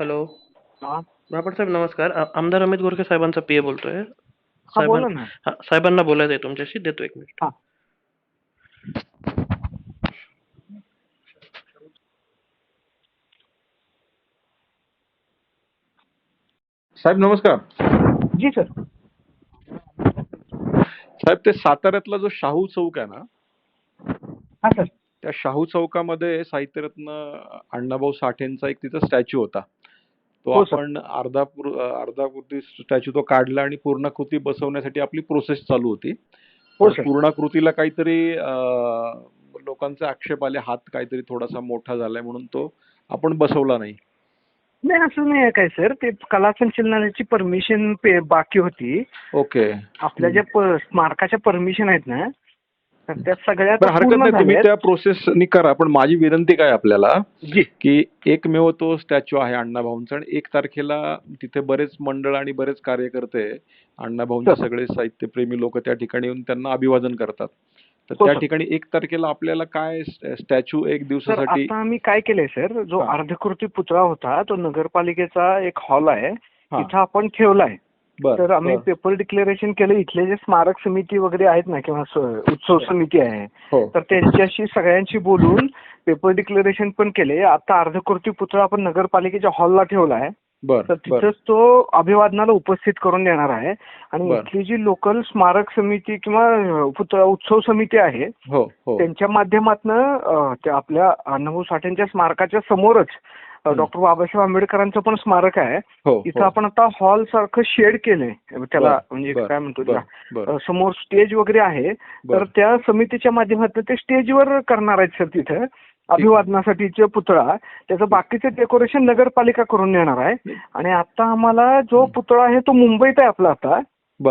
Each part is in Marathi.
हॅलो. हा. महापट साहेब नमस्कार. आ- आमदार अमित गोरखे साहेबांचा पी ए बोलतोय. हा बोला साहेबां- ना. हा, साहेबांना बोलायचं आहे तुमच्याशी. देतो एक मिनिट. हा. साहेब नमस्कार. जी सर. साहेब ते साताऱ्यातला जो शाहू चौक आहे ना हा सर. त्या शाहू चौकामध्ये साहित्यरत्न अण्णाभाऊ साठेंचा एक तिथं स्टॅच्यू होता. तो हो. आपण अर्धा अर्धा कृती स्टॅच्यू तो काढला आणि पूर्णाकृती बसवण्यासाठी आपली प्रोसेस चालू होती. हो पूर्णाकृतीला काहीतरी लोकांचे आक्षेप आले हात काहीतरी थोडासा मोठा झालाय म्हणून तो आपण बसवला नाही. नाही असं नाही आहे काय सर. ते कला संचलनाची परमिशन बाकी होती. ओके. आपल्या ज्या स्मारकाच्या परमिशन आहेत ना तर त्या सगळ्या हरकत नाही तुम्ही. त्या प्रोसेसनी करा पण माझी विनंती काय आपल्याला की एकमेव तो स्टॅच्यू आहे अण्णाभाऊंचा आणि एक तारखेला तिथे बरेच मंडळ आणि बरेच कार्यकर्ते अण्णाभाऊंचे. सगळे साहित्यप्रेमी लोक त्या ठिकाणी येऊन त्यांना अभिवादन करतात तर त्या. ठिकाणी एक तारखेला आपल्याला काय स्टॅच्यू एक दिवसासाठी आम्ही काय केलंय सर जो. अर्धकृती पुतळा होता तो नगरपालिकेचा एक हॉल आहे. तिथं आपण ठेवलाय तर आम्ही. पेपर डिक्लेरेशन केलं इथले जे स्मारक समिती वगैरे आहेत ना किंवा उत्सव समिती आहे हो तर त्यांच्याशी सगळ्यांशी बोलून पेपर डिक्लेरेशन पण केले आता अर्धकृती पुतळा आपण नगरपालिकेच्या हॉलला ठेवला आहे तर तिथंच तो अभिवादनाला उपस्थित करून देणार आहे आणि. इथली जी लोकल स्मारक समिती किंवा पुतळा उत्सव समिती आहे हो हो त्यांच्या माध्यमातनं आपल्या अण्णाभाऊ साठेंच्या स्मारकाच्या समोरच हं. डॉक्टर बाबासाहेब आंबेडकरांचं पण स्मारक आहे. हो इथं हो. आपण आता हॉल सारखं शेड केलंय. त्याला म्हणजे काय म्हणतो समोर स्टेज वगैरे आहे. तर त्या समितीच्या माध्यमातून ते स्टेजवर करणार आहेत सर तिथं. अभिवादनासाठीचे पुतळा. त्याचं बाकीचं डेकोरेशन नगरपालिका करून देणार आहे. आणि आता आम्हाला जो पुतळा आहे तो मुंबईत आहे आपला आता.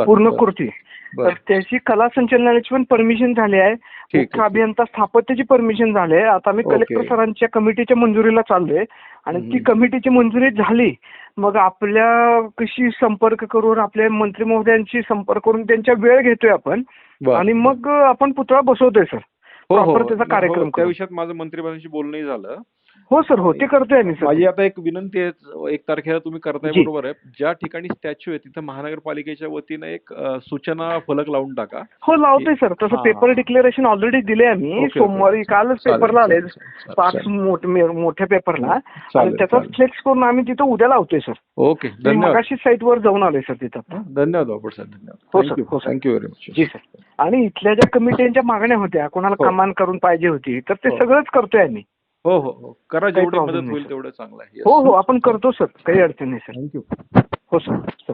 पूर्ण कृती. तर त्याची कला संचलनाची पण परमिशन झाली आहे मुख्य. अभियंता स्थापत्याची परमिशन झाली आहे आता आम्ही. कलेक्टर सरांच्या कमिटीच्या मंजुरीला चाललोय आणि ती. कमिटीची मंजुरी झाली मग आपल्या कशी संपर्क करून आपल्या मंत्री महोदयांशी संपर्क करून त्यांच्या वेळ घेतोय आपण. आणि मग आपण पुतळा बसवतोय सर हो हो proper त्याचा हो, कार्यक्रम त्या. विषयात माझं मंत्रिमंडळाशी बोलणंही झालं हो सर हो ते करतोय आम्ही सर. माझी आता एक विनंती आहे एक तारखेला तुम्ही करताय जी. बरोबर आहे. ज्या ठिकाणी स्टॅच्यू आहे तिथं महानगरपालिकेच्या वतीनं एक अ, सूचना फलक लावून टाका. हो लावतोय सर. तसं हा. पेपर डिक्लेरेशन ऑलरेडी दिले आम्ही. Okay, okay. सोमवारी कालच चालेल, पेपरला आले चालेल, चालेल, पाच चालेल. मोठ- मे- मोठ्या पेपरला आणि चालेल, त्याचा चालेल. फ्लेक्स करून आम्ही तिथं उद्या लावतोय सर. ओके मी धन्यवाद. मगाशी साईटवर जाऊन आलोय सर तिथं. धन्यवाद बापट साहेब हो, धन्यवाद सर, थँक्यू हो, sir. Thank you very much ji sir. आणि इथल्या ज्या कमिट्यांच्या मागण्या होत्या कोणाला हो. कमान करून पाहिजे होती तर ते हो. सगळंच करतोय आम्ही. हो हो हो. करा जेवढी मदत नाही, होईल सर. तेवढं चांगलं आहे. हो हो आपण करतो सर काही अडचण नाही सर थँक्यू हो सर